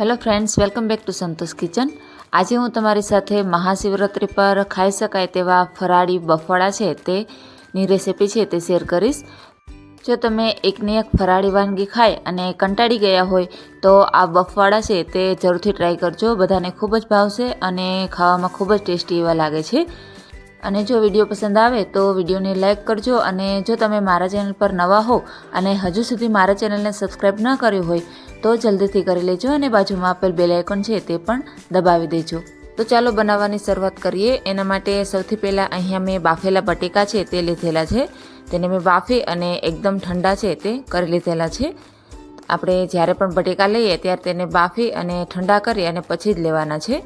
Hello friends welcome back to Santosh kitchen આજે હું તમારી સાથે મહાશિવરાત્રિ પર ખાઈ શકાય તેવા ફરાળી બફાળા છે તેની રેસિપી છે તે શેર કરીશ. જો તમે એકની એક ફરાળી વાનગી ખાઈ અને કંટાળી ગયા હોય, તો આ બફવાળા છે તે જરૂરથી ટ્રાય કરજો. બધાને ખૂબ જ ભાવશે અને ખાવામાં ખૂબ જ ટેસ્ટી એવા લાગે છે. અને જો વીડિયો પસંદ આવે તો વિડીયોને લાઇક કરજો અને જો તમે મારા ચેનલ પર નવા હો અને હજુ સુધી મારા ચેનલને સબસ્ક્રાઈબ ન કર્યું હોય તો જલ્દીથી કરી લેજો અને બાજુમાં આપેલ બેલ આઇકોન છે તે પણ દબાવી દેજો. તો ચાલો બનાવવાની શરૂઆત કરીએ. એના માટે સૌથી પહેલાં અહીંયા મેં બાફેલા બટેકા છે તે લીધેલા છે. તેને મેં બાફી અને એકદમ ઠંડા છે તે કરી લીધેલા છે. આપણે જ્યારે પણ બટેકા લઈએ ત્યારે તેને બાફી અને ઠંડા કરી અને પછી જ લેવાના છે.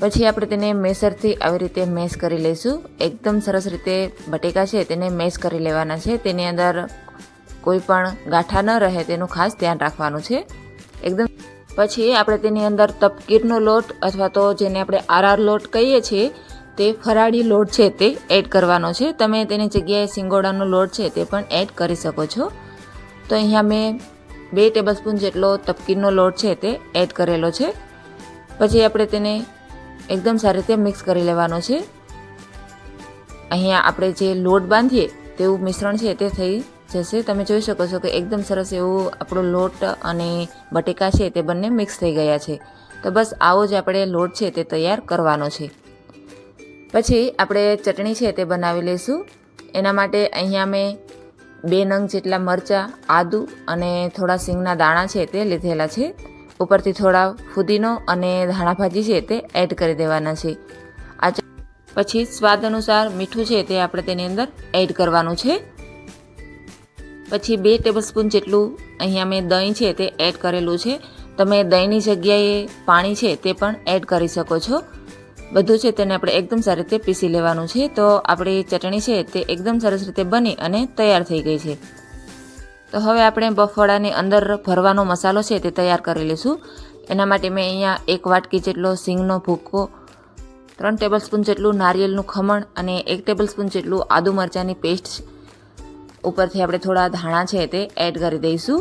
પછી આપણે તેને મેસરથી આવી રીતે મેશ કરી લઈશું. એકદમ સરસ રીતે બટેકા છે તેને મેશ કરી લેવાના છે. તેની અંદર કોઈ પણ ગાંઠા ન રહે તેનું ખાસ ધ્યાન રાખવાનું છે. એકદમ પછી આપણે તેની અંદર તપકીરનો લોટ અથવા તો જેને આપણે આરઆર લોટ કહીએ છીએ, તે ફરાળી લોટ છે તે એડ કરવાનો છે. તમે તેની જગ્યાએ સિંગોડાનો લોટ છે તે પણ એડ કરી શકો છો. તો અહીંયા મેં બે ટેબલસ્પૂન જેટલો તપકીરનો લોટ છે તે એડ કરેલો છે. પછી આપણે તેને એકદમ સારી રીતે મિક્સ કરી લેવાનો છે. અહીંયા આપણે જે લોટ બાંધીએ, તેવું મિશ્રણ છે તે થઈ જશે. તમે જોઈ શકો છો કે એકદમ સરસ એવું આપણો લોટ અને બટેકા છે તે બંને મિક્સ થઈ ગયા છે. તો બસ આવો જ આપણે લોટ છે તે તૈયાર કરવાનો છે. પછી આપણે ચટણી છે તે બનાવી લઈશું. એના માટે અહીંયા મેં બે નંગ જેટલા મરચાં, આદું અને થોડા સિંગના દાણા છે તે લીધેલા છે. ઉપરથી થોડા ફુદીનો અને ધાણા ભાજી છે તે એડ કરી દેવાના છે. આ પછી સ્વાદ અનુસાર મીઠું છે તે આપણે તેની અંદર એડ કરવાનું છે. પછી બે ટેબલસ્પૂન જેટલું અહીંયા મેં દહીં છે તે એડ કરેલું છે. તમે દહીંની જગ્યાએ પાણી છે તે પણ એડ કરી શકો છો. બધું છે તેને આપણે એકદમ સારી રીતે પીસી લેવાનું છે. તો આપણી ચટણી છે તે એકદમ સરસ રીતે બની અને તૈયાર થઈ ગઈ છે. તો હવે આપણે બફાળાની અંદર ભરવાનો મસાલો છે તે તૈયાર કરી લઈશું. એના માટે મેં અહીંયા એક વાટકી જેટલો સિંગનો ભૂકો, ત્રણ ટેબલસ્પૂન જેટલું નારિયેળનું ખમણ અને એક ટેબલસ્પૂન જેટલું આદુ મરચાંની પેસ્ટ ઉપરથી આપણે થોડા ધાણા છે તે એડ કરી દઈશું.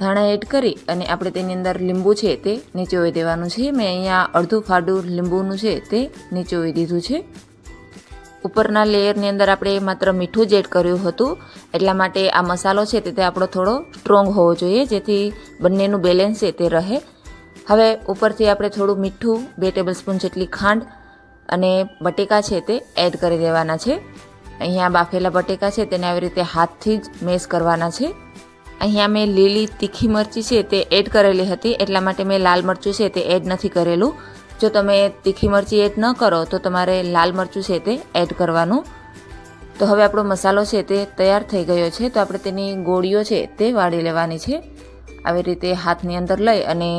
ધાણા એડ કરી અને આપણે તેની અંદર લીંબુ છે તે નીચોવી દેવાનું છે. મેં અહીંયા અડધું ફાડું લીંબુનું છે તે નીચોવી દીધું છે. ઉપરના લેયરની અંદર આપણે માત્ર મીઠું જ એડ કર્યું હતું. એટલા માટે આ મસાલો છે તે આપણો થોડો સ્ટ્રોંગ હોવો જોઈએ, જેથી બંનેનું બેલેન્સ છે તે રહે. હવે ઉપરથી આપણે થોડું મીઠું, બે ટેબલસ્પૂન જેટલી ખાંડ અને બટેકા છે તે એડ કરી દેવાના છે. અહીંયા બાફેલા બટેકા છે તેને આવી રીતે હાથથી જ મેશ કરવાના છે. અહીંયા મેં લીલી તીખી મરચી છે તે એડ કરેલી હતી, એટલા માટે મેં લાલ મરચું છે તે એડ નથી કરેલું. જો તમે તીખી મરચી એડ ન કરો, તો તમારે લાલ મરચું છે તે એડ કરવાનું. તો હવે આપણો મસાલો છે તે તૈયાર થઈ ગયો છે, તો આપણે તેની ગોળીઓ છે તે વાળી લેવાની છે. આવી રીતે હાથની અંદર લઈ અને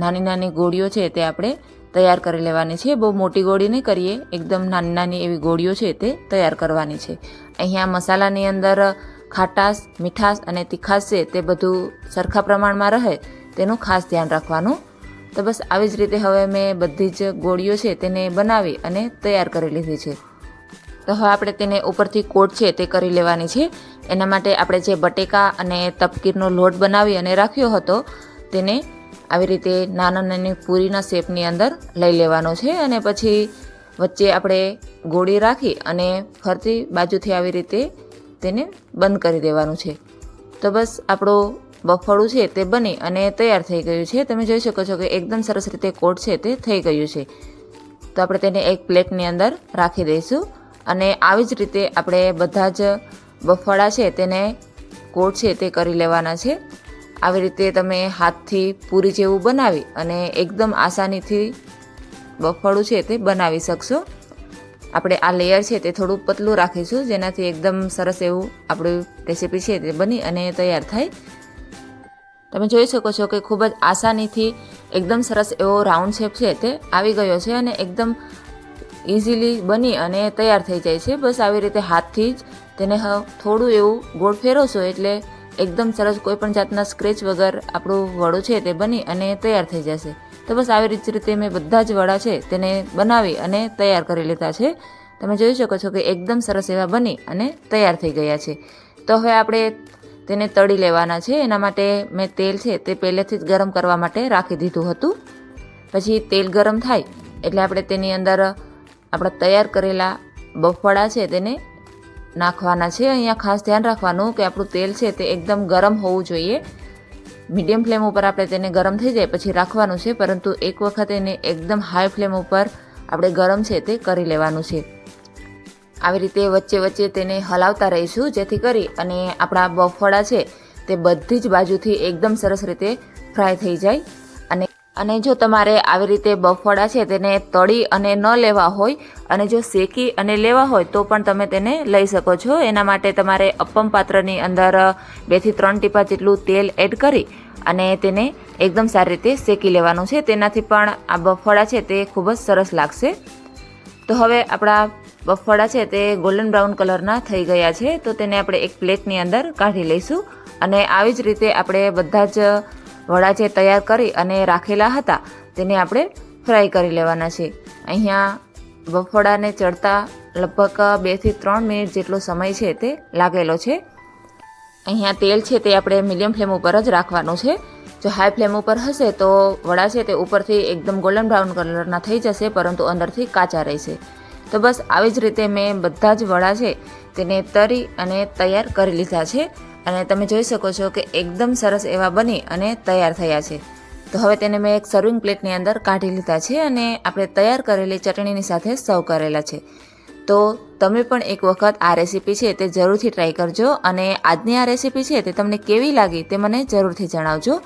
નાની નાની ગોળીઓ છે તે આપણે તૈયાર કરી લેવાની છે. બહુ મોટી ગોળી નહીં કરીએ, એકદમ નાની નાની એવી ગોળીઓ છે તે તૈયાર કરવાની છે. અહીંયા મસાલાની અંદર ખાટાશ, મીઠાશ અને તીખાશ છે તે બધું સરખા પ્રમાણમાં રહે, તેનું ખાસ ધ્યાન રાખવાનું. તો બસ આવી જ રીતે હવે મેં બધી જ ગોળીઓ છે તેને બનાવી અને તૈયાર કરી લીધી છે. તો હવે આપણે તેને ઉપરથી કોટ છે તે કરી લેવાની છે. એના માટે આપણે જે બટેકા અને તપકીરનો લોટ બનાવી અને રાખ્યો હતો, તેને આવી રીતે નાના નાની પૂરીના શેપની અંદર લઈ લેવાનો છે અને પછી વચ્ચે આપણે ગોળી રાખી અને ફરતી બાજુથી આવી રીતે તેને બંધ કરી દેવાનું છે. તો બસ આપણો બફાળું છે તે બની અને તૈયાર થઈ ગયું છે. તમે જોઈ શકો છો કે એકદમ સરસ રીતે કોટ છે તે થઈ ગયું છે. તો આપણે તેને એક પ્લેટની અંદર રાખી દઈશું અને આવી જ રીતે આપણે બધા જ બફાળા છે તેને કોટ છે તે કરી લેવાના છે. આવી રીતે તમે હાથથી પૂરી જેવું બનાવી અને એકદમ આસાનીથી બફાળું છે તે બનાવી શકશો. આપણે આ લેયર છે તે થોડું પતલું રાખીશું જેનાથી એકદમ સરસ એવું આપણું રેસીપી છે તે બની અને તૈયાર થાય. તમે જોઈ શકો છો કે ખૂબ જ આસાનીથી એકદમ સરસ એવો રાઉન્ડ શેપ છે તે આવી ગયો છે અને એકદમ ઇઝીલી બની અને તૈયાર થઈ જાય છે. બસ આવી રીતે હાથથી જ તેને થોડું એવું ગોળ ફેરવશો એટલે એકદમ સરસ કોઈપણ જાતના સ્ક્રેચ વગર આપણું વડું છે તે બની અને તૈયાર થઈ જશે. તો બસ આવી જ રીતે મેં બધા જ વડા છે તેને બનાવી અને તૈયાર કરી લીધા છે. તમે જોઈ શકો છો કે એકદમ સરસ એવા બની અને તૈયાર થઈ ગયા છે. તો હવે આપણે તેને તળી લેવાના છે. એના માટે મેં તેલ છે તે પહેલેથી જ ગરમ કરવા માટે રાખી દીધું હતું. પછી તેલ ગરમ થાય એટલે આપણે તેની અંદર આપણા તૈયાર કરેલા બફળા છે તેને નાખવાના છે. અહીંયા ખાસ ધ્યાન રાખવાનું કે આપણું તેલ છે તે એકદમ ગરમ હોવું જોઈએ. મીડિયમ ફ્લેમ ઉપર આપણે તેને ગરમ થઈ જાય પછી રાખવાનું છે, પરંતુ એક વખત એને એકદમ હાઈ ફ્લેમ ઉપર આપણે ગરમ છે તે કરી લેવાનું છે. આવી રીતે વચ્ચે વચ્ચે તેને હલાવતા રહીશું, જેથી કરી અને આપણા બફળા છે તે બધી જ બાજુથી એકદમ સરસ રીતે ફ્રાય થઈ જાય. અને અને જો તમારે આવી રીતે બફળા છે તેને તળી અને ન લેવા હોય, અને જો શેકી અને લેવા હોય, તો પણ તમે તેને લઈ શકો છો. એના માટે તમારે અપ્પમ પાત્રની અંદર બેથી ત્રણ ટીપા જેટલું તેલ એડ કરી અને તેને એકદમ સારી રીતે શેકી લેવાનું છે. તેનાથી પણ આ બફળા છે તે ખૂબ જ સરસ લાગશે. તો હવે આપણા બફળા છે તે ગોલ્ડન બ્રાઉન કલરના થઈ ગયા છે, તો તેને આપણે એક પ્લેટની અંદર કાઢી લઈશું. અને આવી જ રીતે આપણે બધા જ વડા જે તૈયાર કરી અને રાખેલા હતા, તેને આપણે ફ્રાય કરી લેવાના છે. અહીંયા બફળાને ચડતા લગભગ બેથી ત્રણ મિનિટ જેટલો સમય છે તે લાગેલો છે. અહીંયા તેલ છે તે આપણે મીડિયમ ફ્લેમ ઉપર જ રાખવાનું છે. જો હાઈ ફ્લેમ ઉપર હશે તો વડા છે તે ઉપરથી એકદમ ગોલ્ડન બ્રાઉન કલરના થઈ જશે, પરંતુ અંદરથી કાચા રહેશે. તો બસ આવી જ રીતે મેં બધા જ વડા છે તેને તરી અને તૈયાર કરી લીધા છે અને તમે જોઈ શકો છો કે એકદમ સરસ એવા બની અને તૈયાર થયા છે. તો હવે તેને મેં એક સર્વિંગ પ્લેટની અંદર કાઢી લીધા છે અને આપણે તૈયાર કરેલી ચટણીની સાથે સર્વ કરેલા છે. તો તમે પણ એક વખત આ રેસીપી છે તે જરૂરથી ટ્રાય કરજો અને આજની આ રેસીપી છે તે તમને કેવી લાગી તે મને જરૂરથી જણાવજો.